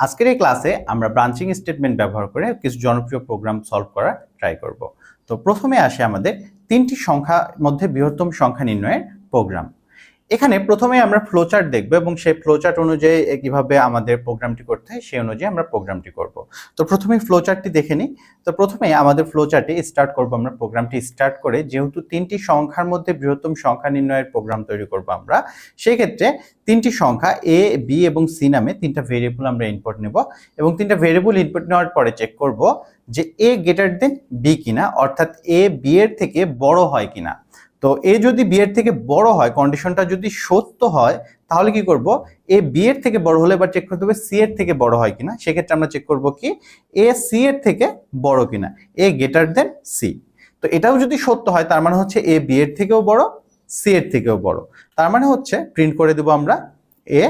আজকের এই ক্লাসে আমরা ব্রাঞ্চিং স্টেটমেন্ট ব্যবহার করে কিছু জনপ্রিয় প্রোগ্রাম সলভ করার ট্রাই করব। তো প্রথমে আসে আমাদের তিনটি সংখ্যা মধ্যে বৃহত্তম সংখ্যা নির্ণয়ের প্রোগ্রাম। এখানে প্রথমে আমরা ফ্লোচার্ট দেখব এবং সেই ফ্লোচার্ট অনুযায়ী কীভাবে আমাদের প্রোগ্রামটি করতে হয়, সেই অনুযায়ী আমরা প্রোগ্রামটি করব। তো প্রথমে ফ্লোচার্টটি দেখে নিই। তো প্রথমে আমাদের ফ্লোচার্টে স্টার্ট করব আমরা প্রোগ্রামটি স্টার্ট করে যেহেতু তিনটি সংখ্যার মধ্যে বৃহত্তম সংখ্যা নির্ণয়ের প্রোগ্রাম তৈরি করব আমরা, সেই ক্ষেত্রে তিনটি সংখ্যা এ বি এবং সি নামে তিনটা ভেরিয়েবল আমরা ইনপুট নেব এবং তিনটা ভেরিয়েবল ইনপুট নেওয়ার পরে চেক করব যে এ গ্রেটার দেন বি কিনা, অর্থাৎ এ বি এর থেকে বড় হয় কিনা। তো এ যদি বিয়ের থেকে বড় হয় কন্ডিশনটা যদি সত্য হয়, তাহলে কি করব? এ বি এর থেকে বড় হলে এবার চেক করতে হবে সি এর থেকে বড় হয় কিনা। সেক্ষেত্রে আমরা চেক করব কি? এ সি এর থেকে বড় কিনা। এ গ্রেটার দেন সি তো এটাও যদি সত্য হয়, তার মানে হচ্ছে এ বি এর থেকেও বড় সি এর থেকেও বড়। তার মানে হচ্ছে প্রিন্ট করে দেবো আমরা এ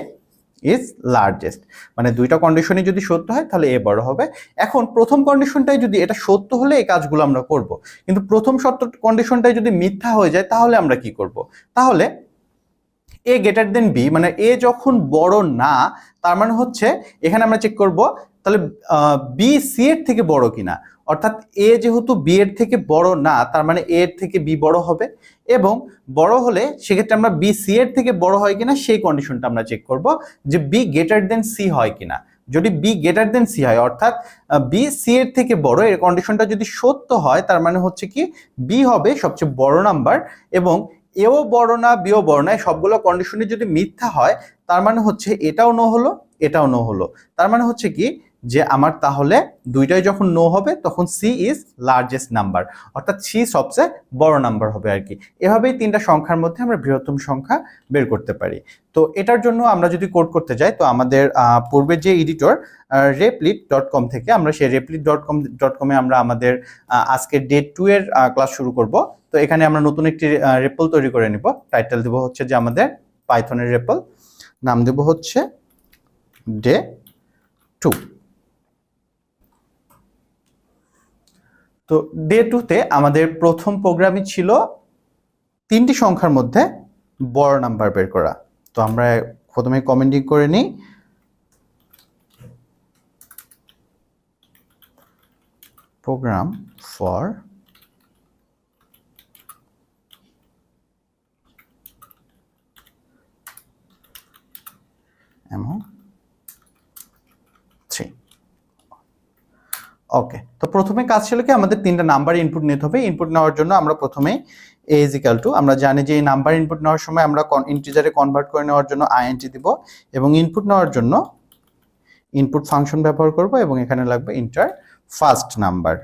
ইজ লার্জেস্ট মানে দুইটা কন্ডিশনই যদি সত্য হয়, তাহলে এ বড় হবে। এখন প্রথম কন্ডিশনটাই যদি এটা সত্য হলে এই কাজগুলো আমরা করব। কিন্তু প্রথম সত্য কন্ডিশনটাই যদি মিথ্যা হয়ে যায়, তাহলে আমরা কি করব? তাহলে এ গ্রেটার দেন বি মানে এ যখন বড় না, তার মানে হচ্ছে এখানে আমরা চেক করব তাহলে বি সি এর থেকে বড় কিনা? অর্থাৎ এ যেহেতু বি এর থেকে বড় না, তার মানে এ এর থেকে বি বড় হবে এবং বড় হলে সেক্ষেত্রে আমরা বি সি এর থেকে বড় হয় কিনা, সেই কন্ডিশনটা আমরা চেক করব যে বি গ্রেটার দেন সি হয় কিনা। যদি বি গ্রেটার দেন সি হয়, অর্থাৎ বি সি এর থেকে বড়, এর কন্ডিশনটা যদি সত্য হয়, তার মানে হচ্ছে কি বি হবে সবচেয়ে বড় নাম্বার এবং এও বড় না বিও বড় না সবগুলো কন্ডিশনে যদি মিথ্যা হয়, তার মানে হচ্ছে এটাও নো হলো, এটাও নো হলো। তার মানে হচ্ছে কি যে আমার তাহলে দুইটাই যখন নো হবে তখন সি ইজ লার্জেস্ট নাম্বার অর্থাৎ সি সবচেয়ে বড় নাম্বার হবে আর কি। এভাবেই তিনটা সংখ্যার মধ্যে আমরা বৃহত্তম সংখ্যা বের করতে পারি। তো এটার জন্য আমরা যদি কোড করতে যাই তো আমাদের পূর্বের যে এডিটর রেপলিট ডট কম থেকে আমরা সেই রেপলিট ডট কম ডট কমে আমরা আমাদের আহ, আজকের ডে টু এর ক্লাস শুরু করব। তো এখানে আমরা নতুন একটি রেপল তৈরি করে নিব। টাইটেল দেব হচ্ছে যে আমাদের পাইথনের রেপল নাম দেব হচ্ছে ডে টু তো ডে টুতে আমাদের প্রথম প্রোগ্রামই ছিল তিনটি সংখ্যার মধ্যে বড় নাম্বার বের করা। তো আমরা প্রথমে কমেন্টিং করে নিই। প্রোগ্রাম ফর এমন ওকে তো প্রথমে কাজ ছিল কি, আমাদের তিনটা নাম্বার ইনপুট নিতে হবে। ইনপুট নেওয়ার জন্য আমরা প্রথমে এ ইজ ইকাল টু আমরা জানি যে এই নাম্বার ইনপুট নেওয়ার সময় আমরা ইন্টিজারে কনভার্ট করে নেওয়ার জন্য আইএনটি দিব এবং ইনপুট নেওয়ার জন্য ইনপুট ফাংশন ব্যবহার করব এবং এখানে লাগবে ইন্টার ফার্স্ট নাম্বার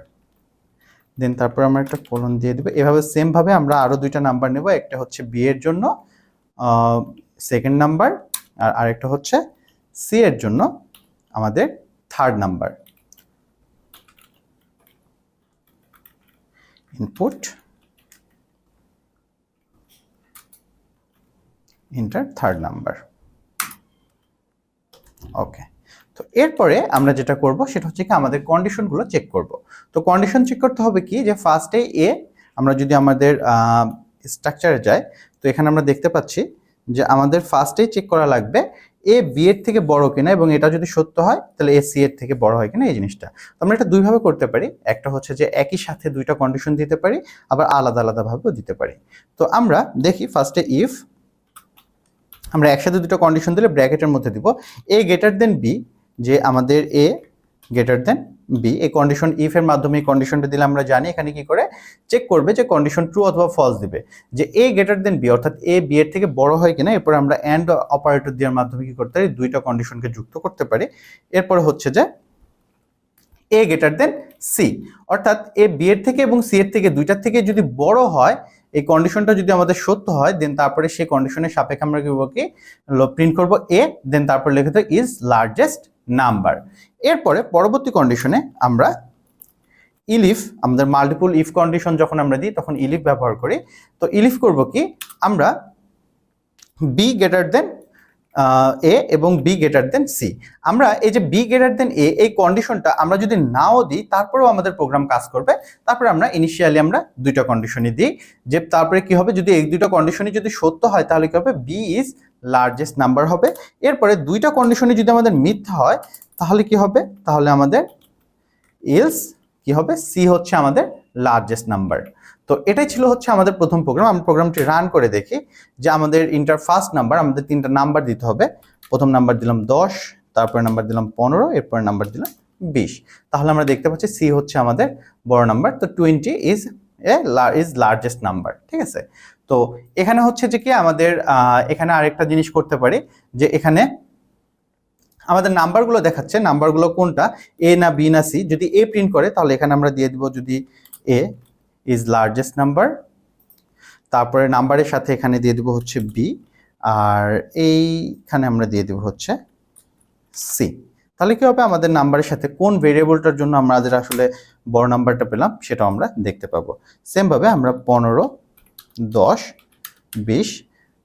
দেন তারপর আমরা একটা কোলন দিয়ে দিব। এভাবে সেম ভাবে আমরা আরও দুইটা নাম্বার নেব, একটা হচ্ছে বি এর জন্য সেকেন্ড নাম্বার আর আরেকটা হচ্ছে সি এর জন্য আমাদের third number input enter third number okay তো এরপরে আমরা যেটা করব, সেটা হচ্ছে কি আমাদের কন্ডিশনগুলো চেক করব। তো কন্ডিশন চেক করতে হবে কি যে ফার্স্টে এ আমরা যদি আমাদের স্ট্রাকচারে যাই, তো এখানে আমরা দেখতে পাচ্ছি যে আমাদের ফার্স্টেই চেক করা লাগবে এ বি এর থেকে বড় কিনা এবং এটা যদি সত্য হয়, তাহলে এ সি এর থেকে বড় হয় কিনা এই জিনিসটা। আমরা এটা দুইভাবে করতে পারি। একটা হচ্ছে যে একই সাথে দুইটা কন্ডিশন দিতে পারি, আবার আলাদা আলাদাভাবেও দিতে পারি। তো আমরা দেখি ফার্স্টে ইফ আমরা একসাথে দুটো কন্ডিশন দিলে ব্র্যাকেটের মধ্যে দিব। এ গ্রেটার দেন বি যে আমাদের এ গ্রেটার দেন বি এই কন্ডিশন ইফ এর মাধ্যমে এই কন্ডিশনটা দিলে আমরা জানি এখানে কি করে? চেক করবে যে কন্ডিশন ট্রু অথবা ফলস দিবে। যে এ গ্রেটার দেন বি অর্থাৎ এ বি এর থেকে বড় হয় কিনা, এরপর আমরা অ্যান্ড অপারেটর দেওয়ার মাধ্যমে কি করতে পারি? দুইটা কন্ডিশনকে যুক্ত করতে পারি। এরপরে হচ্ছে যে এ গ্রেটার দেন সি অর্থাৎ এ বি এর থেকে এবং সি এর থেকে দুইটার থেকে যদি বড় হয়, এই কন্ডিশনটা যদি আমাদের সত্য হয় দেন তারপরে সেই কন্ডিশনের সাপেক্ষে আমরা কি প্রিন্ট করব এ দেন তারপর লিখে দেবো ইজ লার্জেস্ট নাম্বার। এরপরে পরবর্তী কন্ডিশনে আমরা ইলিফ, আমাদের মাল্টিপল ইফ কন্ডিশন যখন আমরা দিই, তখন ইলিফ ব্যবহার করি। তো ইলিফ করব কি? আমরা বি গ্রেটার দেন এ এবং বি গ্রেটার দেন সি আমরা এই যে বি গ্রেটার দেন এ এই কন্ডিশনটা আমরা যদি নাও দিই, তারপরেও আমাদের প্রোগ্রাম কাজ করবে। তারপরে আমরা ইনিশিয়ালি আমরা দুইটা কন্ডিশনই দিই। যে তারপরে কি হবে? যদি এই দুইটা কন্ডিশনই যদি সত্য হয়, তাহলে কি হবে? বি ইজ লার্জেস্ট নাম্বার হবে। এরপরে দুইটা কন্ডিশনে যদি আমাদের মিথ্যা হয়, তাহলে কি হবে? তাহলে আমাদের ইলস কি হবে? সি হচ্ছে আমাদের লার্জেস্ট নাম্বার তো এটাই ছিল হচ্ছে আমাদের প্রথম প্রোগ্রাম আমরা প্রোগ্রামটি রান করে দেখি যে আমাদের ইন্টার ফার্স্ট নাম্বার আমাদের তিনটা নাম্বার দিতে হবে। প্রথম নাম্বার দিলাম দশ, তারপরে নাম্বার দিলাম পনেরো, এরপরে নাম্বার দিলাম বিশ। তাহলে আমরা দেখতে পাচ্ছি সি হচ্ছে আমাদের বড় নাম্বার তো twenty is A is largest number ঠিক আছে? তো এখানে হচ্ছে যে কি আমাদের এখানে আরেকটা জিনিস করতে পারি, যে এখানে আমাদের নাম্বারগুলো দেখাচ্ছে, নাম্বারগুলো কোনটা? এ না বি না সি যদি এ প্রিন্ট করে, তাহলে এখানে আমরা দিয়ে দিব যদি এ ইজ লার্জেস্ট নাম্বার তারপরে নাম্বারের সাথে এখানে দিয়ে দিব হচ্ছে বি আর এইখানে আমরা দিয়ে দিব হচ্ছে সি তাহলে কি হবে? আমাদের নাম্বারের সাথে কোন ভেরিয়েবলটার জন্য আমাদের আসলে বড় নাম্বারটা পেলাম, সেটাও আমরা দেখতে পাবো। সেমভাবে আমরা পনেরো দশ, বিশ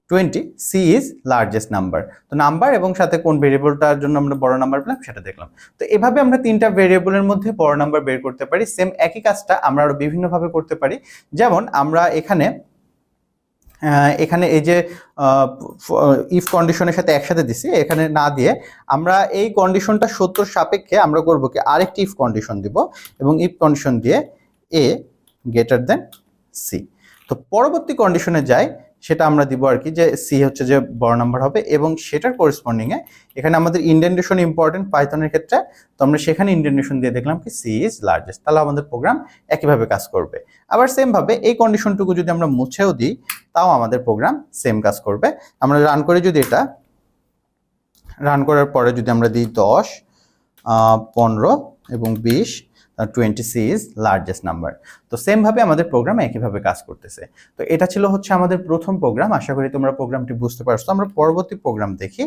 twenty C is largest number তো নাম্বার এবং সাথে কোন ভেরিয়েবলটার জন্য আমরা বড় নাম্বার পেলাম সেটা দেখলাম। তো এভাবে আমরা তিনটা ভেরিয়েবলের মধ্যে বড় নাম্বার বের করতে পারি। সেম একই কাজটা আমরা আরও বিভিন্নভাবে করতে পারি। যেমন আমরা এখানে এখানে এই যে ইফ কন্ডিশনের সাথে একসাথে দিছি, এখানে না দিয়ে আমরা এই কন্ডিশনটা সত্তর সাপেক্ষে আমরা করব কি? আরেকটি ইফ কন্ডিশন দিব এবং ইফ কন্ডিশন দিয়ে এ গ্রেটার দেন সি তো পরবর্তী কন্ডিশনে যাই, সেটা আমরা দিব আর কি যে সি হচ্ছে যে বড় নাম্বার হবে এবং সেটার করেসপন্ডিংয়ে এখানে আমাদের ইন্ডেন্টেশন ইম্পর্টেন্ট পাইথনের ক্ষেত্রে, তো আমরা সেখানে ইন্ডেন্টেশন দিয়ে দেখলাম কি সি ইজ লার্জেস্ট তাহলে আমাদের প্রোগ্রাম একইভাবে কাজ করবে। আবার সেমভাবে এই কন্ডিশনটুকু যদি আমরা মুছেও দিই, তাও আমাদের প্রোগ্রাম সেম কাজ করবে। আমরা রান করে যদি এটা রান করার পরে যদি আমরা দিই দশ পনেরো এবং বিশ টোয়েন্টি ইজ লার্জেস্ট নাম্বার তো সেমভাবে আমাদের প্রোগ্রাম একইভাবে কাজ করতেছে। তো এটা ছিল হচ্ছে আমাদের প্রথম প্রোগ্রাম আশা করি তোমরা প্রোগ্রামটি বুঝতে পারছ। আমরা পরবর্তী প্রোগ্রাম দেখি